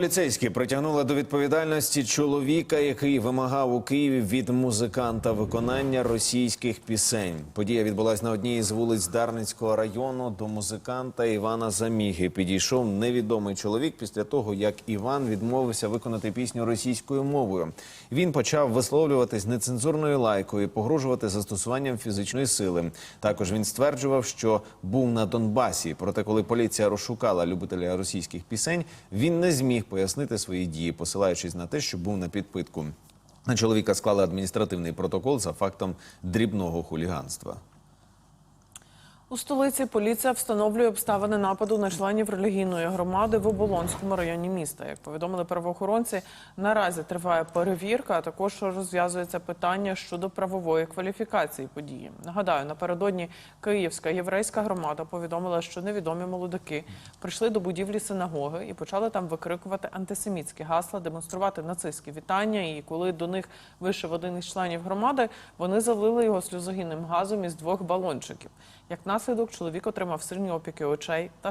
Поліцейські притягнули до відповідальності чоловіка, який вимагав у Києві від музиканта виконання російських пісень. Подія відбулась на одній із вулиць Дарницького району. До музиканта Івана Заміги підійшов невідомий чоловік після того, як Іван відмовився виконати пісню російською мовою. Він почав висловлюватись нецензурною лайкою, і погрожувати застосуванням фізичної сили. Також він стверджував, що був на Донбасі. Проте, коли поліція розшукала любителя російських пісень, він не зміг пояснити свої дії, посилаючись на те, що був на підпитку. На чоловіка склали адміністративний протокол за фактом дрібного хуліганства. У столиці поліція встановлює обставини нападу на членів релігійної громади в Оболонському районі міста. Як повідомили правоохоронці, наразі триває перевірка, а також розв'язується питання щодо правової кваліфікації події. Нагадаю, напередодні Київська єврейська громада повідомила, що невідомі молодики прийшли до будівлі синагоги і почали там викрикувати антисемітські гасла, демонструвати нацистські вітання. І коли до них вийшов один із членів громади, вони залили його сльозогінним газом із двох балончиків. Як наслідок, чоловік отримав сильні опіки очей та